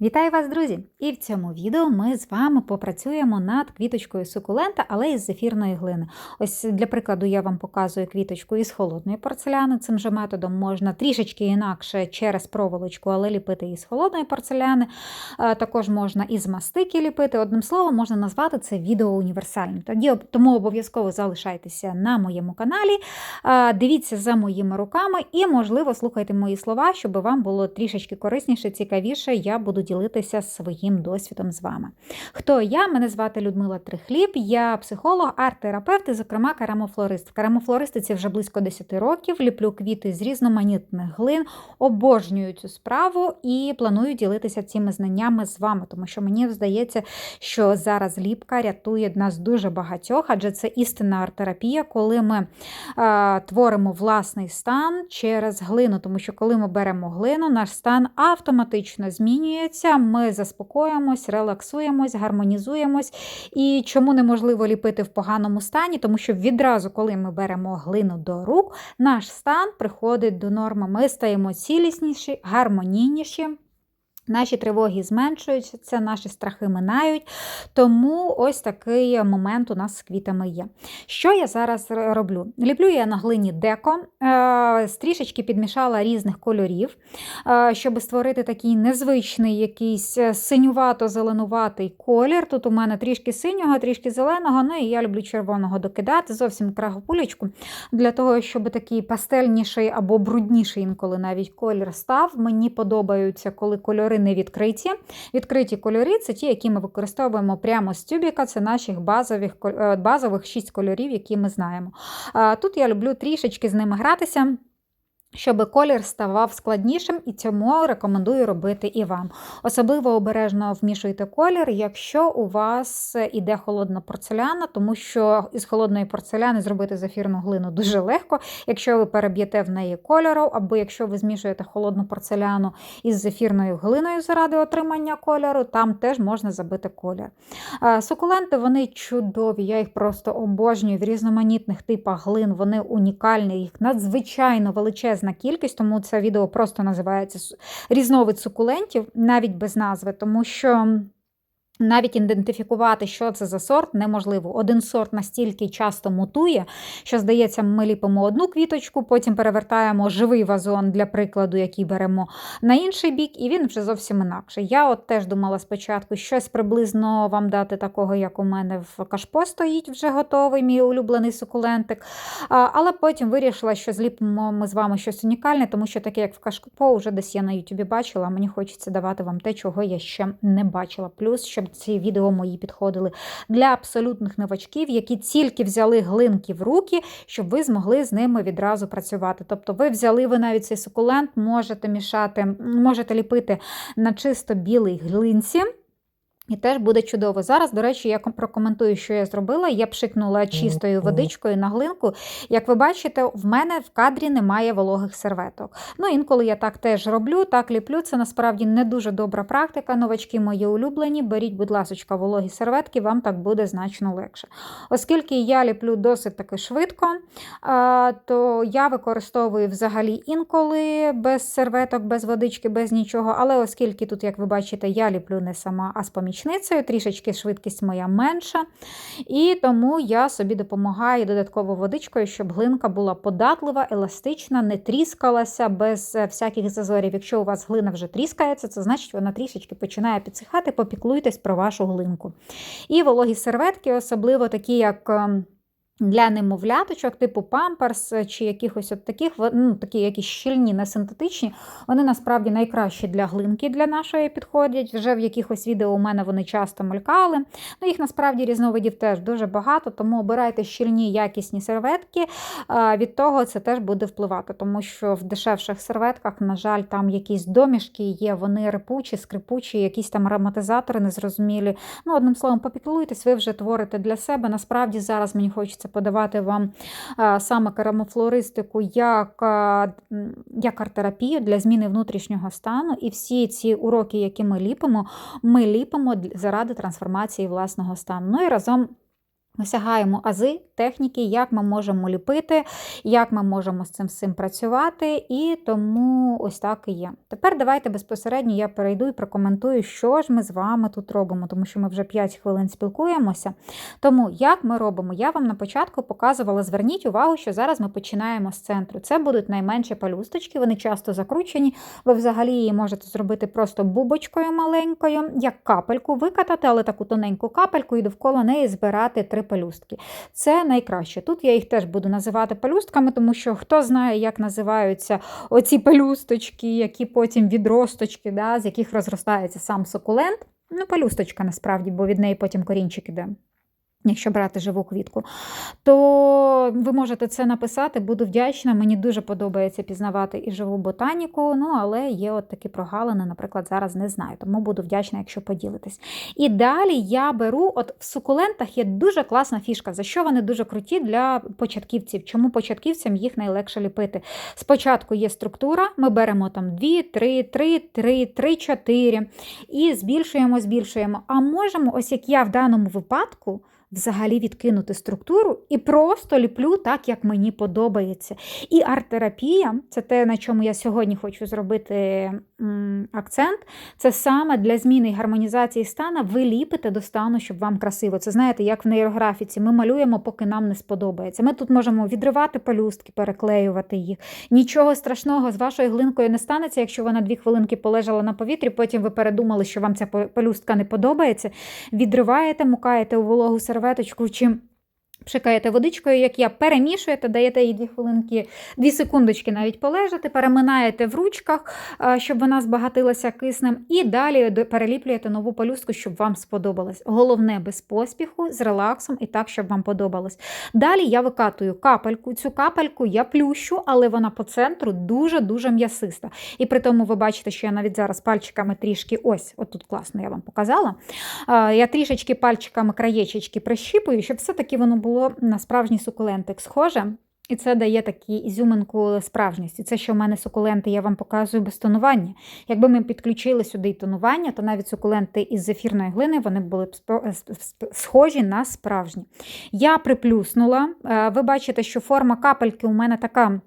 Вітаю вас, друзі! І в цьому відео ми з вами попрацюємо над квіточкою сукулента, але із зефірної глини. Ось для прикладу я вам показую квіточку із холодної порцеляни. Цим же методом можна трішечки інакше через проволочку, але ліпити із холодної порцеляни. Е, Також можна із мастики ліпити. Одним словом, можна назвати це відео універсальним. Тоді тому обов'язково залишайтеся на моєму каналі, е, дивіться за моїми руками і, можливо, слухайте мої слова, щоб вам було трішечки корисніше, цікавіше. Я буду ділитися своїм досвідом з вами. Хто я? Мене звати Людмила Трихліб, я психолог, арт-терапевт і, зокрема, керамофлорист. В керамофлористиці вже близько 10 років, ліплю квіти з різноманітних глин, обожнюю цю справу і планую ділитися цими знаннями з вами, тому що мені здається, що зараз ліпка рятує нас дуже багатьох, адже це істинна арт-терапія, коли ми е, творимо власний стан через глину, тому що коли ми беремо глину, наш стан автоматично змінюється ми заспокоїмось, релаксуємось, гармонізуємось. І чому неможливо ліпити в поганому стані? Тому що відразу, коли ми беремо глину до рук, наш стан приходить до норми. Ми стаємо цілісніші, гармонійніші. Наші тривоги зменшуються, наші страхи минають. Тому ось такий момент у нас з квітами є. Що я зараз роблю? Ліплю я на глині деко, трішечки підмішала різних кольорів, щоб створити такий незвичний якийсь синювато-зеленуватий колір. Тут у мене трішки синього, трішки зеленого, ну і я люблю червоного докидати, зовсім крагопулечку, для того, щоб такий пастельніший або брудніший інколи навіть колір став. Мені подобаються, коли кольори не відкриті. Відкриті кольори це ті, які ми використовуємо прямо з тюбіка, це наших базових базових шість кольорів, які ми знаємо. Тут я люблю трішечки з ними гратися щоб колір ставав складнішим, і цьому рекомендую робити і вам. Особливо обережно вмішуйте колір, якщо у вас іде холодна порцеляна, тому що із холодної порцеляни зробити зефірну глину дуже легко, якщо ви переб'єте в неї кольору, або якщо ви змішуєте холодну порцеляну із зефірною глиною заради отримання кольору, там теж можна забити колір. Сукуленти вони чудові, я їх просто обожнюю в різноманітних типах глин, вони унікальні, їх надзвичайно величезні величезна кількість, тому це відео просто називається різновид сукулентів, навіть без назви, тому що. Навіть ідентифікувати, що це за сорт, неможливо. Один сорт настільки часто мутує, що, здається, ми ліпимо одну квіточку, потім перевертаємо живий вазон, для прикладу, який беремо на інший бік, і він вже зовсім інакше. Я от теж думала спочатку щось приблизно вам дати такого, як у мене в кашпо стоїть вже готовий, мій улюблений сукулентик. Але потім вирішила, що зліпимо ми з вами щось унікальне, тому що таке, як в кашпо, вже десь я на Ютубі бачила, мені хочеться давати вам те, чого я ще не бачила. Плюс, щоб ці відео мої підходили для абсолютних новачків, які тільки взяли глинки в руки, щоб ви змогли з ними відразу працювати. Тобто, ви взяли ви навіть цей сукулент, можете мішати, можете ліпити на чисто білій глинці. І теж буде чудово. Зараз, до речі, я прокоментую, що я зробила. Я пшикнула чистою водичкою на глинку. Як ви бачите, в мене в кадрі немає вологих серветок. Ну, інколи я так теж роблю, так ліплю. Це насправді не дуже добра практика. Новачки мої улюблені. Беріть, будь ласка, вологі серветки, вам так буде значно легше. Оскільки я ліплю досить таки швидко, то я використовую взагалі інколи без серветок, без водички, без нічого. Але оскільки тут, як ви бачите, я ліплю не сама, а з помічницею, трішечки швидкість моя менша. І тому я собі допомагаю додатково водичкою, щоб глинка була податлива, еластична, не тріскалася без е, всяких зазорів. Якщо у вас глина вже тріскається, це значить вона трішечки починає підсихати, попіклуйтесь про вашу глинку. І вологі серветки, особливо такі, як. Для немовляточок, типу памперс чи якихось от таких, ну, такі якісь щільні, не синтетичні, вони насправді найкращі для глинки для нашої підходять. Вже в якихось відео у мене вони часто мелькали. Ну, Їх насправді різновидів теж дуже багато, тому обирайте щільні, якісні серветки. Від того це теж буде впливати, тому що в дешевших серветках, на жаль, там якісь домішки є, вони репучі, скрипучі, якісь там ароматизатори незрозумілі. Ну, Одним словом, попіклуйтесь, ви вже творите для себе. Насправді зараз мені хочеться подавати вам саме керамофлористику як як арт-терапію для зміни внутрішнього стану. І всі ці уроки, які ми ліпимо, ми ліпимо заради трансформації власного стану. Ну і разом Осягаємо ази, техніки, як ми можемо ліпити, як ми можемо з цим всім працювати, і тому ось так і є. Тепер давайте безпосередньо я перейду і прокоментую, що ж ми з вами тут робимо, тому що ми вже 5 хвилин спілкуємося. Тому як ми робимо? Я вам на початку показувала, зверніть увагу, що зараз ми починаємо з центру. Це будуть найменші палюсточки, вони часто закручені. Ви взагалі її можете зробити просто бубочкою маленькою, як капельку викатати, але таку тоненьку капельку, і довкола неї збирати три пелюстки. Це найкраще. Тут я їх теж буду називати пелюстками, тому що хто знає, як називаються оці пелюсточки, які потім відросточки, да, з яких розростається сам сукулент. Ну, пелюсточка насправді, бо від неї потім корінчик іде. Якщо брати живу квітку, то ви можете це написати, буду вдячна. Мені дуже подобається пізнавати і живу ботаніку, ну але є от такі прогалини, наприклад, зараз не знаю, тому буду вдячна, якщо поділитесь. І далі я беру, от в сукулентах є дуже класна фішка, за що вони дуже круті для початківців. Чому початківцям їх найлегше ліпити? Спочатку є структура, ми беремо там 2, 3, 3, 3, 3, 4 і збільшуємо, збільшуємо. А можемо, ось як я в даному випадку взагалі відкинути структуру і просто ліплю так, як мені подобається. І арт-терапія це те, на чому я сьогодні хочу зробити акцент. Це саме для зміни і гармонізації стана ви ліпите до стану, щоб вам красиво. Це знаєте, як в нейрографіці. Ми малюємо, поки нам не сподобається. Ми тут можемо відривати пелюстки, переклеювати їх. Нічого страшного з вашою глинкою не станеться, якщо вона дві хвилинки полежала на повітрі, потім ви передумали, що вам ця пелюстка не подобається. Відриваєте, мукаєте у вологу серветочку чи Пшикаєте водичкою, як я, перемішуєте, даєте їй 2 хвилинки, 2 секундочки навіть полежати, переминаєте в ручках, щоб вона збагатилася киснем, і далі переліплюєте нову пелюстку, щоб вам сподобалось. Головне без поспіху, з релаксом і так, щоб вам подобалось. Далі я викатую капельку. Цю капельку я плющу, але вона по центру дуже-дуже м'ясиста. І при тому ви бачите, що я навіть зараз пальчиками трішки, ось, отут класно я вам показала. Я трішечки пальчиками краєчечки прищіпую, щоб все-таки воно було було на справжній сукулентик схоже. І це дає таку ізюминку справжності. Це, що в мене сукуленти, я вам показую без тонування. Якби ми підключили сюди тонування, то навіть сукуленти із зефірної глини вони були б схожі на справжні. Я приплюснула. Е, ви бачите, що форма капельки у мене така.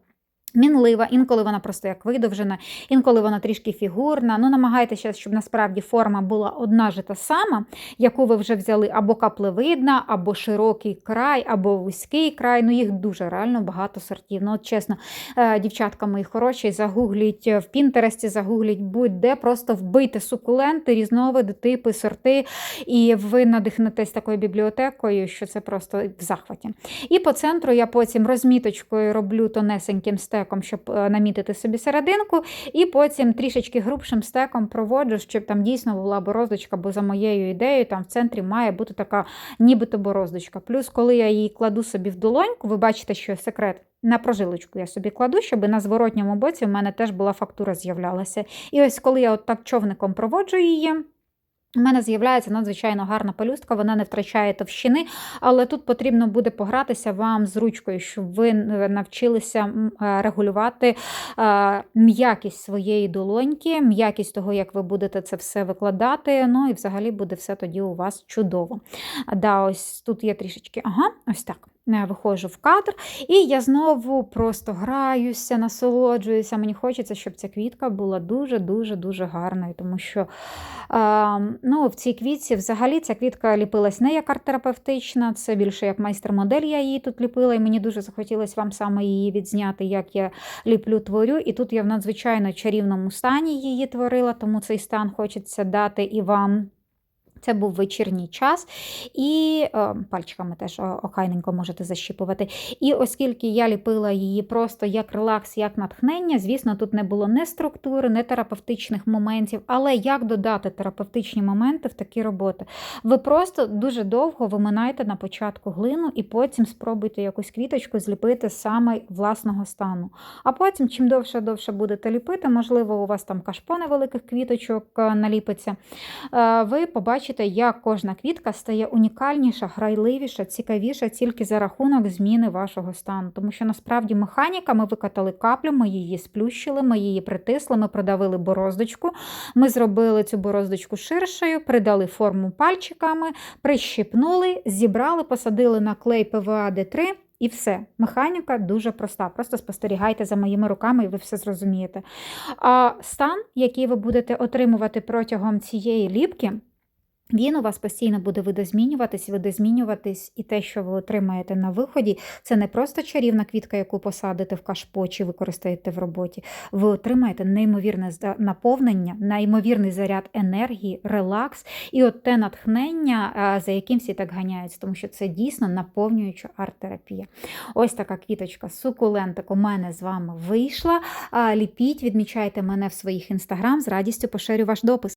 Мінлива, інколи вона просто як видовжена, інколи вона трішки фігурна. Ну, намагайтеся, щоб насправді форма була одна ж та сама, яку ви вже взяли або каплевидна, або широкий край, або вузький край. Ну, їх дуже реально багато сортів. Ну, от чесно, е, дівчатка мої хороші, загугліть в Пінтересті, загугліть будь-де, просто вбийте сукуленти, різновиди, типи, сорти, і ви надихнетесь такою бібліотекою, що це просто в захваті. І по центру я потім розміточкою роблю тонесеньким стеком стеком, щоб е, намітити собі серединку, і потім трішечки грубшим стеком проводжу, щоб там дійсно була бороздочка, бо за моєю ідеєю там в центрі має бути така нібито бороздочка. Плюс, коли я її кладу собі в долоньку, ви бачите, що секрет. На прожилочку я собі кладу, щоб на зворотньому боці в мене теж була фактура з'являлася. І ось коли я от так човником проводжу її. У мене з'являється надзвичайно гарна пелюстка, вона не втрачає товщини, але тут потрібно буде погратися вам з ручкою, щоб ви навчилися е, регулювати е, м'якість своєї долоньки, м'якість того, як ви будете це все викладати. Ну і взагалі буде все тоді у вас чудово. Да, ось Тут є трішечки, ага, ось так. Е, виходжу в кадр, і я знову просто граюся, насолоджуюся. Мені хочеться, щоб ця квітка була дуже-дуже-дуже гарною, тому що е, ну, в цій квітці взагалі ця квітка ліпилась не як арт-терапевтична, це більше як майстер-модель я її тут ліпила, і мені дуже захотілося вам саме її відзняти, як я ліплю творю. І тут я в надзвичайно чарівному стані її творила, тому цей стан хочеться дати і вам. Це був вечірній час, і е, пальчиками теж охайненько можете защіпувати. І оскільки я ліпила її просто як релакс, як натхнення, звісно, тут не було ні структури, ні терапевтичних моментів, але як додати терапевтичні моменти в такі роботи? Ви просто дуже довго виминаєте на початку глину і потім спробуйте якусь квіточку зліпити саме власного стану. А потім, чим довше-довше будете ліпити, можливо, у вас там кашпо невеликих квіточок е, наліпиться, е, ви побачите побачите, як кожна квітка стає унікальніша, грайливіша, цікавіша тільки за рахунок зміни вашого стану. Тому що насправді механіка ми викатали каплю, ми її сплющили, ми її притисли, ми продавили бороздочку. Ми зробили цю бороздочку ширшою, придали форму пальчиками, прищипнули, зібрали, посадили на клей ПВА Д3. І все. Механіка дуже проста. Просто спостерігайте за моїми руками, і ви все зрозумієте. А стан, який ви будете отримувати протягом цієї ліпки, він у вас постійно буде видозмінюватись, видозмінюватись, і те, що ви отримаєте на виході, це не просто чарівна квітка, яку посадите в кашпо чи використаєте в роботі. Ви отримаєте неймовірне наповнення, неймовірний заряд енергії, релакс і от те натхнення, за яким всі так ганяються, тому що це дійсно наповнююча арт-терапія. Ось така квіточка сукулентик у мене з вами вийшла. Ліпіть, відмічайте мене в своїх інстаграм, з радістю поширю ваш допис.